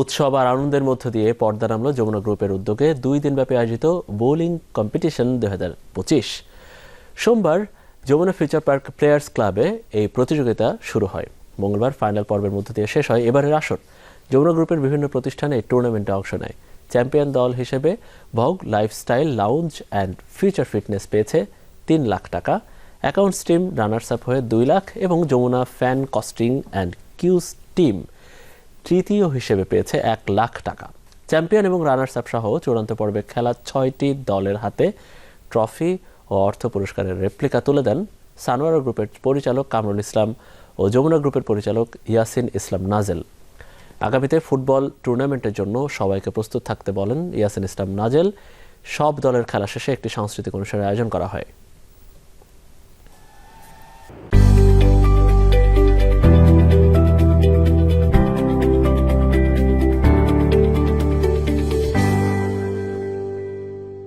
উৎসব আর আনন্দের মধ্য দিয়ে পর্দা নামলো যমুনা গ্রুপের উদ্যোগে দুই দিনব্যাপী আয়োজিত বোলিং কম্পিটিশন দুই হাজার পঁচিশ। সোমবার যমুনা ফিউচার পার্ক প্লেয়ার্স ক্লাবে এই প্রতিযোগিতা শুরু হয়। মঙ্গলবার ফাইনাল পর্বের মধ্য দিয়ে শেষ হয় এবারের আসর। যমুনা গ্রুপের বিভিন্ন প্রতিষ্ঠানে এই টুর্নামেন্টে অংশ নেয়। চ্যাম্পিয়ন দল হিসেবে Vogue, lifestyle, lounge and future fitness পেয়েছে তিন লাখ টাকা। অ্যাকাউন্টস টিম রানার্স আপ হয়ে দুই লাখ এবং যমুনা ফ্যান কস্টিং অ্যান্ড কিউজ টিম তৃতীয় হিসেবে পেয়েছে এক লাখ টাকা। চ্যাম্পিয়ন এবং রানার্স আপ সহ চূড়ান্ত পর্বে খেলা ছয়টি দলের হাতে ট্রফি ও অর্থ পুরস্কারের রেপ্লিকা তুলে দেন সানোয়ারা গ্রুপের পরিচালক কামরুল ইসলাম ও যমুনা গ্রুপের পরিচালক ইয়াসিন ইসলাম নাজেল। আগামীতে ফুটবল টুর্নামেন্টের জন্য সবাইকে প্রস্তুত থাকতে বলেন ইয়াসিন ইসলাম নাজেল। সব দলের খেলা শেষে একটি সাংস্কৃতিক অনুষ্ঠানের আয়োজন করা হয়।